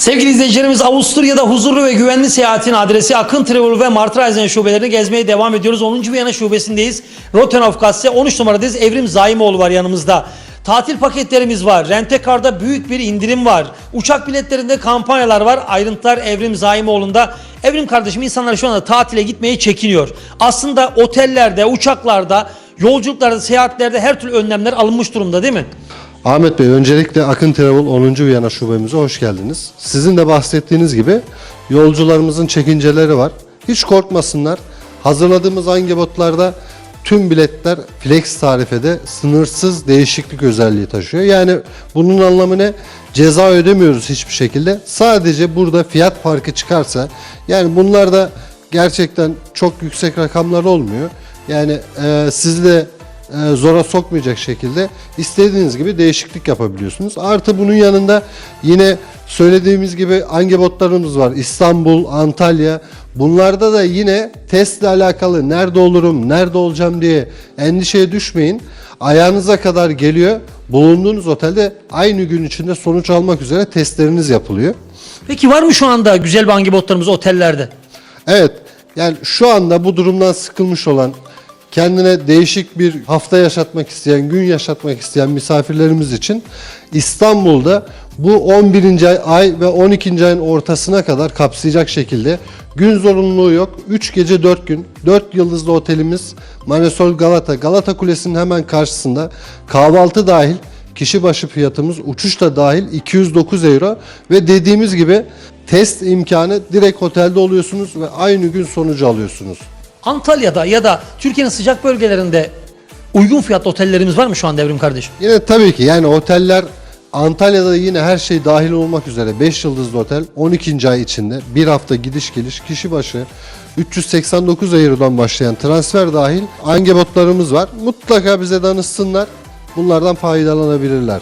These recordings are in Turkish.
Sevgili izleyicilerimiz Avusturya'da huzurlu ve güvenli seyahatin adresi Akın Travel ve Martreisen şubelerini gezmeye devam ediyoruz. 10. Viyana şubesindeyiz. Rotenhof 13 numaradayız. Evrim Zaimoğlu var yanımızda. Tatil paketlerimiz var. Rentekar'da büyük bir indirim var. Uçak biletlerinde kampanyalar var. Ayrıntılar Evrim Zaimoğlu'nda. Evrim kardeşim insanlar şu anda tatile gitmeye çekiniyor. Aslında otellerde, uçaklarda, yolculuklarda, seyahatlerde her türlü önlemler alınmış durumda değil mi? Ahmet Bey öncelikle Akın Travel 10. Viyana şubemize hoş geldiniz. Sizin de bahsettiğiniz gibi yolcularımızın çekinceleri var. Hiç korkmasınlar. Hazırladığımız hangi botlarda tüm biletler flex tarifede sınırsız değişiklik özelliği taşıyor. Yani bunun anlamı ne? Ceza ödemiyoruz hiçbir şekilde. Sadece burada fiyat farkı çıkarsa yani bunlar da gerçekten çok yüksek rakamlar olmuyor. Yani e, siz de e, zora sokmayacak şekilde istediğiniz gibi değişiklik yapabiliyorsunuz. Artı bunun yanında yine söylediğimiz gibi hangi botlarımız var? İstanbul, Antalya. Bunlarda da yine testle alakalı nerede olurum, nerede olacağım diye endişeye düşmeyin. Ayağınıza kadar geliyor. Bulunduğunuz otelde aynı gün içinde sonuç almak üzere testleriniz yapılıyor. Peki var mı şu anda güzel bangi botlarımız otellerde? Evet. Yani şu anda bu durumdan sıkılmış olan, kendine değişik bir hafta yaşatmak isteyen, gün yaşatmak isteyen misafirlerimiz için İstanbul'da bu 11. ay, ve 12. ayın ortasına kadar kapsayacak şekilde gün zorunluluğu yok. 3 gece 4 gün 4 yıldızlı otelimiz Maresol Galata. Galata Kulesi'nin hemen karşısında kahvaltı dahil kişi başı fiyatımız uçuş da dahil 209 euro ve dediğimiz gibi test imkanı direkt otelde oluyorsunuz ve aynı gün sonucu alıyorsunuz. Antalya'da ya da Türkiye'nin sıcak bölgelerinde uygun fiyatlı otellerimiz var mı şu anda Evrim kardeşim? Yine tabii ki yani oteller Antalya'da yine her şey dahil olmak üzere 5 yıldızlı otel 12. ay içinde bir hafta gidiş geliş kişi başı 389 eurodan başlayan transfer dahil angebotlarımız var. Mutlaka bize danışsınlar. Bunlardan faydalanabilirler.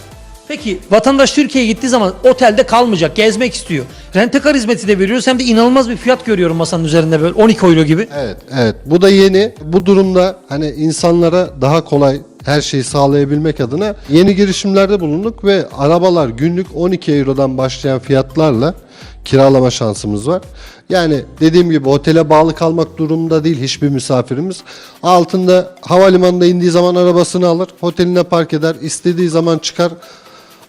Peki vatandaş Türkiye'ye gittiği zaman otelde kalmayacak, gezmek istiyor. Rentekar hizmeti de veriyoruz hem de inanılmaz bir fiyat görüyorum masanın üzerinde böyle 12 euro gibi. Evet, evet. Bu da yeni. Bu durumda hani insanlara daha kolay her şeyi sağlayabilmek adına yeni girişimlerde bulunduk ve arabalar günlük 12 Euro'dan başlayan fiyatlarla kiralama şansımız var. Yani dediğim gibi otele bağlı kalmak durumunda değil hiçbir misafirimiz. Altında havalimanında indiği zaman arabasını alır, oteline park eder, istediği zaman çıkar.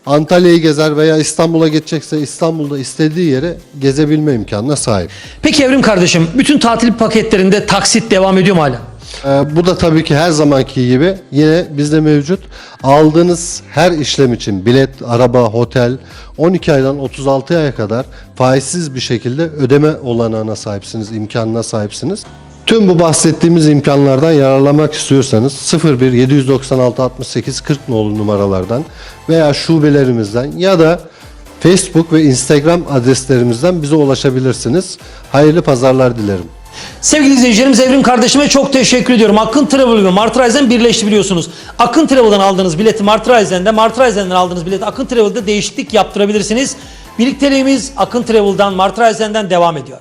Antalya'yı gezer veya İstanbul'a geçecekse İstanbul'da istediği yere gezebilme imkanına sahip. Peki Evrim kardeşim bütün tatil paketlerinde taksit devam ediyor mu hala? Ee, bu da tabii ki her zamanki gibi yine bizde mevcut. Aldığınız her işlem için bilet, araba, otel 12 aydan 36 aya kadar faizsiz bir şekilde ödeme olanağına sahipsiniz, imkanına sahipsiniz. Tüm bu bahsettiğimiz imkanlardan yararlanmak istiyorsanız 01 796 68 40 nolu numaralardan veya şubelerimizden ya da Facebook ve Instagram adreslerimizden bize ulaşabilirsiniz. Hayırlı pazarlar dilerim. Sevgili izleyicilerimiz Evrim kardeşime çok teşekkür ediyorum. Akın Travel ve Martreisen birleşti biliyorsunuz. Akın Travel'dan aldığınız bileti Martreisen'de, Martreisen'den aldığınız bileti Akın Travel'de değişiklik yaptırabilirsiniz. Birlikteliğimiz Akın Travel'dan, Martreisen'den devam ediyor.